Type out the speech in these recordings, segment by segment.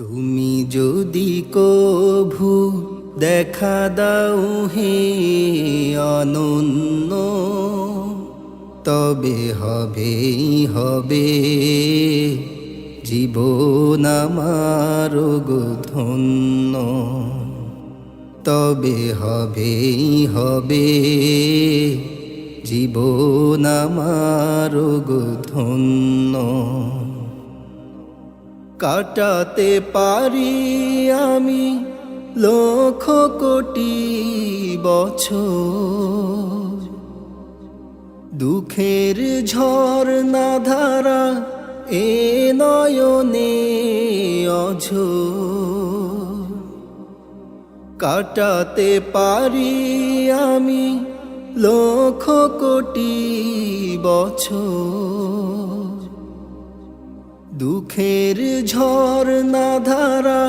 তুমি যদি কভু দেখা দাও হে অনন্য, তবে হবে হবে জীবন আমার ধন্য তবে হবে হবে জীবন আমার ধন্য কাটাতে পারি আমি লক্ষ কোটি বছর। দুঃখের ঝড় না ধারা এ নয়নে অঝ কাটাতে পারি আমি লক্ষ কোটি বছর। দুঃখের ঝড় না ধারা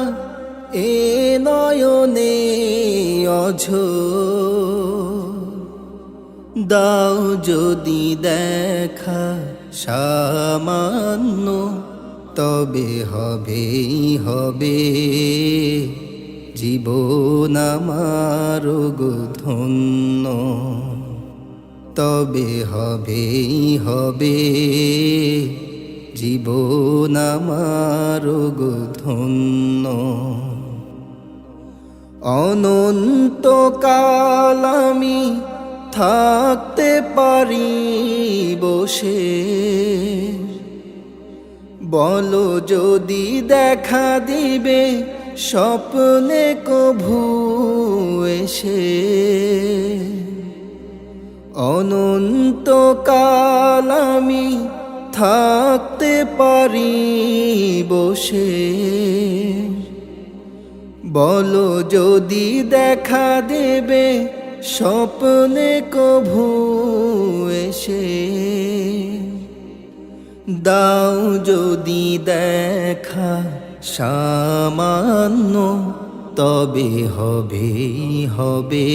এ নয়নে অঝ দাও যদি দেখা সামান্য, তবে হবে হবে। জীবন আমার ধন্য তবে হবে হবে। জীবন আমার ধন্য অনন্তকাল আমি থাকতে পারি বসে। বলো যদি দেখা দিবে স্বপ্নে কভু এসে। অনন্তকাল আমি থাকতে পারি বসে। বলো যদি দেখা দেবে স্বপ্নে কভু এসে। দাও যদি দেখা সামান্য, তবে হবে হবে।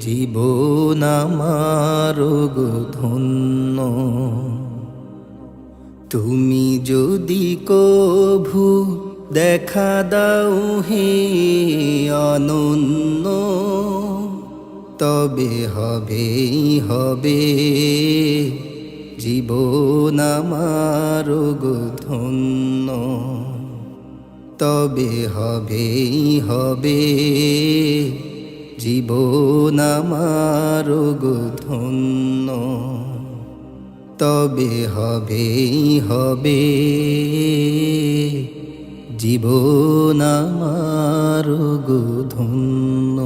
জীবন আমার ধন্য। তুমি যদি কভু দেখা দাও হে অনন্য, তবে হবে হবে জীবন আমার ধন্য তবে হবে হবে জীবন আমার ধন্য তবে হবে হবে। জীবন আমার ধন্য।